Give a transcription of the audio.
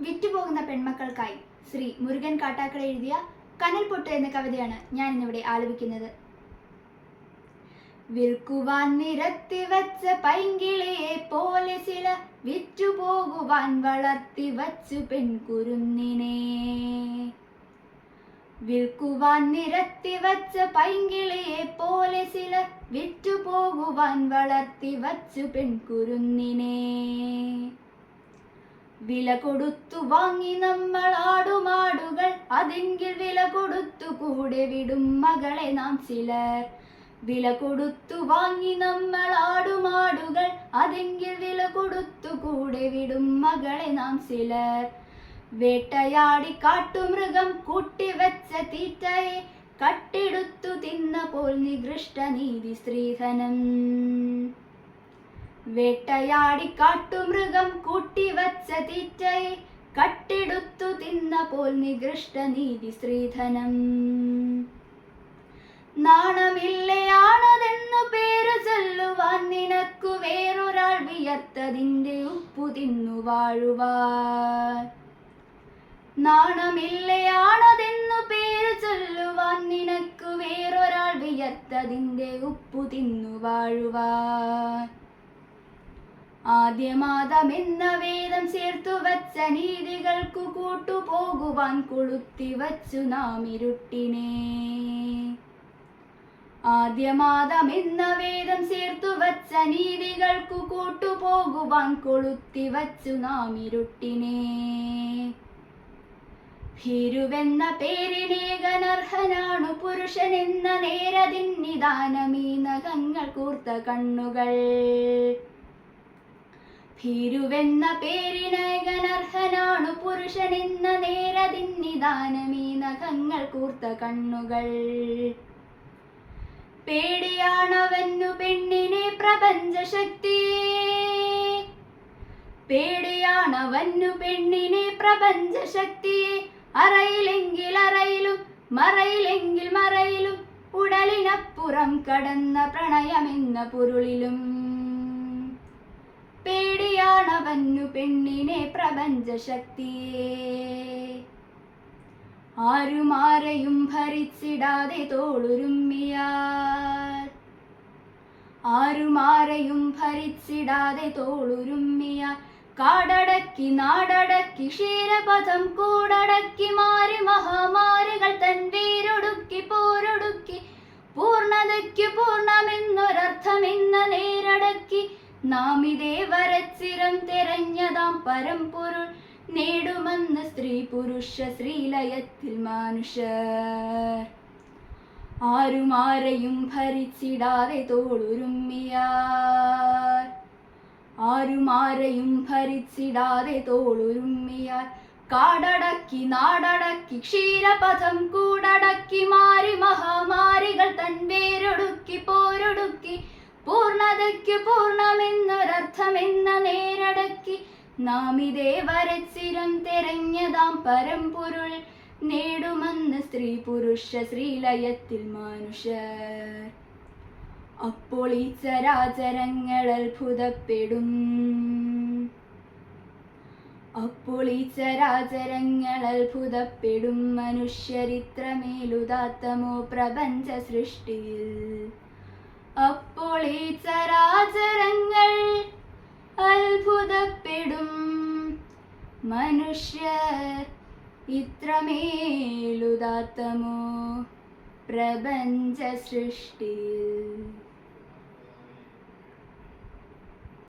വിറ്റുപോകുന്ന പെൺമക്കൾക്കായി ശ്രീ മുരുകൻ കാട്ടാക്കട എഴുതിയ കനൽപൊട്ട് എന്ന കവിതയാണ് ഞാൻ ഇന്നിവിടെ ആലപിക്കുന്നത്. വിൽക്കുവാൻ നിരത്തി വച്ച പൈങ്കിളിയെ പോലെ ചില വിറ്റുപോകുവാൻ വളർത്തി വച്ചു പെൺകുരുന്നിനെ. വിൽക്കുവാൻ നിരത്തി വച്ച പൈങ്കിളിയെ പോലെ ചില വിറ്റുപോകുവാൻ വളർത്തി വച്ചു പെൺകുരുന്നിനെ. വില കൊടുത്തു വാങ്ങി നമ്മൾ ആടുമാടുകൾ അതെങ്കിൽ വില കൊടുത്തു കൂടെ വിടും മകളെ നാം ചിലർ. വില കൊടുത്തു വാങ്ങി നമ്മൾ ആടുമാടുകൾ അതെങ്കിൽ വില കൊടുത്തു കൂടെ വിടും മകളെ നാം ചിലർ. വേട്ടയാടി കാട്ടുമൃഗം കൂട്ടിവെച്ച തീറ്റയെ കട്ടെടുത്തു തിന്നപ്പോൾ നികൃഷ്ട നീതി സ്ത്രീധനം വേട്ടയാടി കാട്ടുമൃഗം കൂട്ടിവച്ച തീറ്റയെ കട്ടെടുത്തു പോൽ നികൃഷ്ട നീതി ശ്രീധനം. നാണമില്ലയാണതെന്നു പേരു ചൊല്ലുവാൻ നിനക്കു വേറൊരാൾ വിയർത്തതിന്റെ ഉപ്പു തിന്നു വാഴുവാൻ. നാണമില്ലയാണതെന്നു പേരു ചൊല്ലുവാൻ നിനക്കു വേറൊരാൾ വിയർത്തതിന്റെ ഉപ്പു തിന്നു വാഴുവാൻ. ആദ്യമാദമെന്ന വേദം ചേർത്തു വച്ച നീതികൾക്കു കൂട്ടുപോകുവാൻ കൊളുത്തി വച്ചു നാം ഇരുട്ടിനെ ആദ്യമാതമെന്ന വേദം ചേർത്തു വച്ച നീതികൾക്കു കൂട്ടുപോകുവാൻ കൊളുത്തി വച്ചു നാം ഇരുട്ടിനെ ഭീരുവെന്ന പേരിനേകനർഹനാണു പുരുഷൻ എന്ന നേരതിന്നിദാനമീ നഖങ്ങൾ കൂർത്ത കണ്ണുകൾ. ഭീരുവെന്ന പേരിനകനർഹനാണു പുരുഷൻ എന്ന നേരതിന്നിദാനമീ നഖങ്ങൾ കൂർത്ത കണ്ണുകൾ. പേടിയാണവന്നു പെണ്ണിനെ പ്രപഞ്ചശക്തി. പേടിയാണവന്നു പെണ്ണിനെ പ്രപഞ്ചശക്തി. അറയിലെങ്കിൽ അറയിലും മറയിലെങ്കിൽ മറയിലും ഉടലിനപ്പുറം കടന്ന പ്രണയമെന്ന പൊരുളിലും. പേടിയാണവന്നു പെണ്ണിനെ പ്രപഞ്ചശക്തിയെ. ആരുമാരെയും ഭരിച്ചിടാതെ തോളുരുമ്മിയാ ആരുമാരെയും ഭരിച്ചിടാതെ തോളുരുമ്മിയ കാടടക്കി നാടടക്കി ക്ഷീരപഥം കൂടടക്കി മാറി മഹാമാരികൾ തൻ വീരൊടുക്കി പോരൊടുക്കി പൂർണതയ്ക്കു പൂർണമെന്നൊരർത്ഥമെന്ന നേരടക്കി നാം ഇതേ വരച്ചിരം തെരഞ്ഞതാം പരമ്പൊരുൾ നേടുമെന്ന് സ്ത്രീ പുരുഷ ശ്രീലയത്തിൽ മനുഷ്യർ ആരുമാരെയും ഭരിച്ചിടാതെ തോളുരുമ്മിയാർ. ആരുമാരെയും ഭരിച്ചിടാതെ തോളുരുമ്മിയാർ. കാടടക്കി നാടടക്കി ക്ഷീരപഥം കൂടടക്കി മാറി മഹാമാരികൾ തൻ വേരൊടുക്കി പോരൊടുക്കി പൂർണതയ്ക്കു പൂർണമെന്നൊരർത്ഥമെന്ന നേരടക്കി നാം ഇതേ വരച്ചിരം തെരഞ്ഞതാം പരമ്പൊരുൾ നേടുമെന്ന് സ്ത്രീ പുരുഷ ശ്രീലയത്തിൽ മനുഷ്യർ അപ്പോൾ ഈ ചരാചരങ്ങൾ അത്ഭുതപ്പെടും അപ്പോൾ ഈ ചരാചരങ്ങൾ അത്ഭുതപ്പെടും മനുഷ്യരിത്രമേലുദാത്തമോ പ്രപഞ്ച സൃഷ്ടിയിൽ അപ്പോൾ ഈ ചരാചരങ്ങൾ അത്ഭുതപ്പെടും. മനുഷ്യർ ഇത്രമേലുദാത്തമോ? പ്രപഞ്ച സൃഷ്ടിയിൽ